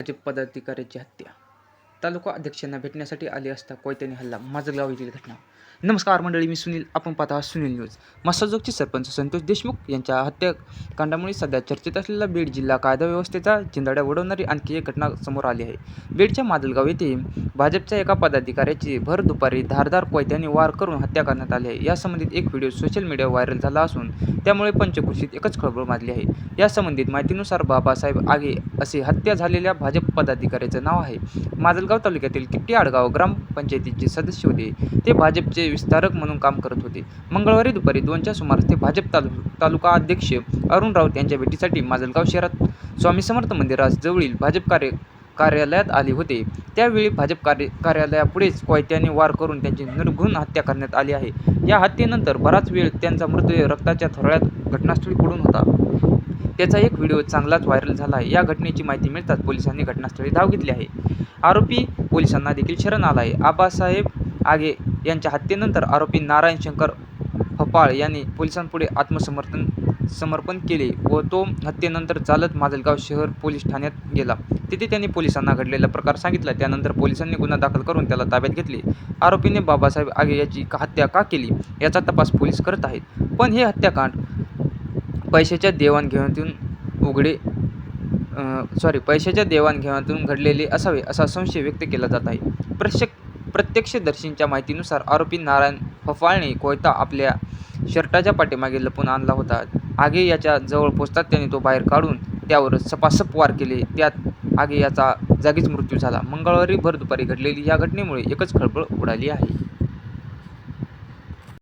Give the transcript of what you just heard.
भाजप पदाधिकाऱ्याची हत्या तालुका अध्यक्षांना भेटण्यासाठी आले असता कोयत्याने हल्ला माजलगाव येथील घटना. नमस्कार मंडळी मी सुनील. आपण पाहता आहात सुनील न्यूज. मसाजोगचे सरपंच संतोष देशमुख यांच्या हत्याकांडामुळे सध्या चर्चेत असलेला बीड जिल्हा कायदा व्यवस्थेचा चिंदाड्या उडवणारी आणखी एक घटना समोर आली आहे. बीडच्या माजलगाव येथे भाजपच्या एका पदाधिकाऱ्याची भर दुपारी धारदार कोयत्याने वार करून हत्या करण्यात आली आहे. यासंबंधित एक व्हिडिओ सोशल मीडियावर व्हायरल झाला असून त्यामुळे पंचकृषीत एकच खळबळ माजली आहे. या संबंधित माहितीनुसार बाबासाहेब आगे असे हत्या झालेल्या भाजप पदाधिकाऱ्याचं नाव आहे. माजलगाव तालुक्यातील किट्टी आडगाव ग्रामपंचायतीचे सदस्य होते. ते भाजपचे विस्तारक म्हणून काम करत होते. मंगळवारी दुपारी दोनच्या सुमारास ते भाजप तालु तालुका अध्यक्ष अरुण राऊत यांच्या भेटीसाठी माजलगाव शहरात स्वामी समर्थ मंदिरास जवळील भाजप कार्य कार्यालयात आले होते. त्यावेळी भाजप कार्य कार्यालयापुढेच कोयत्याने वार करून त्यांची निर्घुण हत्या करण्यात आली आहे. या हत्येनंतर बराच वेळ त्यांचा मृतदेह रक्ताच्या थोड्यात घटनास्थळी पडून होता. त्याचा एक व्हिडिओ चांगलाच व्हायरल झाला आहे. या घटनेची माहिती मिळताच पोलिसांनी घटनास्थळी धाव घेतली आहे. आरोपी पोलिसांना देखील शरण आला आहे. आबासाहेब आगे यांच्या हत्येनंतर आरोपी नारायण शंकर फपाळ यांनी पोलिसांपुढे आत्मसमर्थन समर्पण केले व तो हत्येनंतर चालत माजलगाव शहर पोलीस ठाण्यात गेला. तिथे त्यांनी पोलिसांना घडलेला प्रकार सांगितला. त्यानंतर पोलिसांनी गुन्हा दाखल करून त्याला ताब्यात घेतले. आरोपीने बाबासाहेब आगे याची का- हत्या का केली याचा तपास पोलीस करत आहेत. पण हे हत्याकांड पैशाच्या देवाणघेवाणीतून उघडे सॉरी पैशाच्या देवाणघेवाणीतून घडलेले असावे असा संशय व्यक्त केला जात आहे. प्रत्यक्ष प्रत्यक्षदर्शींच्या माहितीनुसार आरोपी नारायण फफाळने कोयता आपल्या शर्टाच्या पाठीमागे लपून आणला होता. आगे याच्या जवळ पोचतात त्याने तो बाहेर काढून त्यावर सपासप वार केले. त्यात आगे याचा जागीच मृत्यू झाला. मंगळवारी भर दुपारी घडलेली या घटनेमुळे एकच खळबळ उडाली आहे.